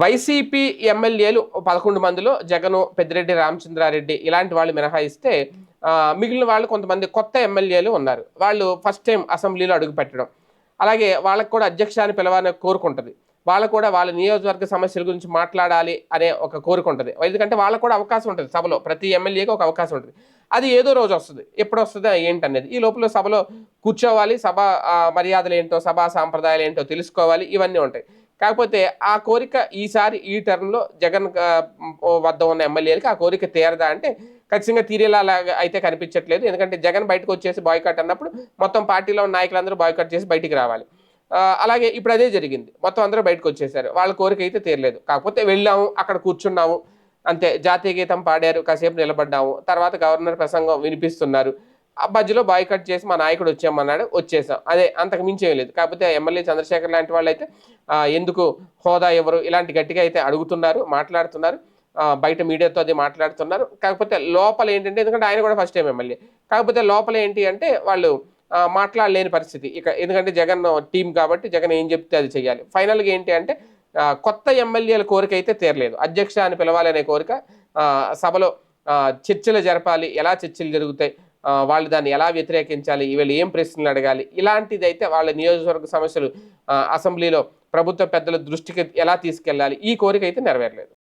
YCP ఎమ్మెల్యేలు పదకొండు మందిలో జగను పెద్దిరెడ్డి రామచంద్రారెడ్డి ఇలాంటి వాళ్ళు మినహాయిస్తే మిగిలిన వాళ్ళు కొంతమంది కొత్త ఎమ్మెల్యేలు ఉన్నారు. వాళ్ళు ఫస్ట్ టైం అసెంబ్లీలో అడుగు పెట్టడం. అలాగే వాళ్ళకు కూడా అధ్యక్షాన్ని పిలవాలని కోరుకుంటుంది వాళ్ళు కూడా వాళ్ళ నియోజకవర్గ సమస్యల గురించి మాట్లాడాలి అనే ఒక కోరిక ఉంటుంది. ఎందుకంటే వాళ్ళకు కూడా అవకాశం ఉంటుంది సభలో. ప్రతి ఎమ్మెల్యేకి ఒక అవకాశం ఉంటుంది. అది ఏదో రోజు వస్తుంది. ఎప్పుడు వస్తుందో ఏంటనేది. ఈ లోపల సభలో కూర్చోవాలి. సభ మర్యాదలు ఏంటో సభా సాంప్రదాయాలు ఏంటో తెలుసుకోవాలి. ఇవన్నీ ఉంటాయి. కాకపోతే ఆ కోరిక ఈసారి ఈ టర్మ్లో జగన్ వద్ద ఉన్న ఎమ్మెల్యేలకి ఆ కోరిక తీరదా అంటే ఖచ్చితంగా తీరేలాగా అయితే కనిపించట్లేదు. ఎందుకంటే జగన్ బయటకు వచ్చేసి బాయ్కట్ అన్నప్పుడు మొత్తం పార్టీలో ఉన్న నాయకులందరూ బాయ్కట్ చేసి బయటికి రావాలి. అలాగే ఇప్పుడు అదే జరిగింది. మొత్తం అందరూ బయటకు వచ్చేసారు. వాళ్ళ కోరిక అయితే తీరలేదు. కాకపోతే వెళ్ళాము అక్కడ కూర్చున్నాము. అంతే. జాతీయ గీతం పాడారు కాసేపు నిలబడ్డాము. తర్వాత గవర్నర్ ప్రసంగం వినిపిస్తున్నారు. మధ్యలో బాయ్కట్ చేసి మా నాయకుడు వచ్చామన్నాడు వచ్చేసాం. అదే అంతకు మించి ఏం లేదు. కాకపోతే ఎమ్మెల్యే చంద్రశేఖర్ లాంటి వాళ్ళు అయితే ఎందుకు హోదా ఎవరు ఇలాంటి గట్టిగా అయితే అడుగుతున్నారు మాట్లాడుతున్నారు బయట మీడియాతో అది మాట్లాడుతున్నారు. కాకపోతే లోపల ఏంటంటే ఎందుకంటే ఆయన కూడా ఫస్ట్ టైం ఎమ్మెల్యే. కాకపోతే లోపల ఏంటి అంటే వాళ్ళు మాట్లాడలేని పరిస్థితి. ఇక ఎందుకంటే జగన్ టీం కాబట్టి జగన్ ఏం చెప్తే అది చేయాలి ఫైనల్గా ఏంటి అంటే కొత్త ఎమ్మెల్యేల కోరిక అయితే తీరలేదు. అధ్యక్ష అని పిలవాలనే కోరిక సభలో చర్చలు జరపాలి. ఎలా చర్చలు జరుగుతాయి? వాళ్ళు దాన్ని ఎలా వ్యతిరేకించాలి వీళ్ళు ఏం ప్రశ్నలు అడగాలి ఇలాంటిది అయితే వాళ్ళ నియోజకవర్గ సమస్యలు అసెంబ్లీలో ప్రభుత్వ పెద్దల దృష్టికి ఎలా తీసుకెళ్ళాలి ఈ కోరిక అయితే నెరవేరలేదు.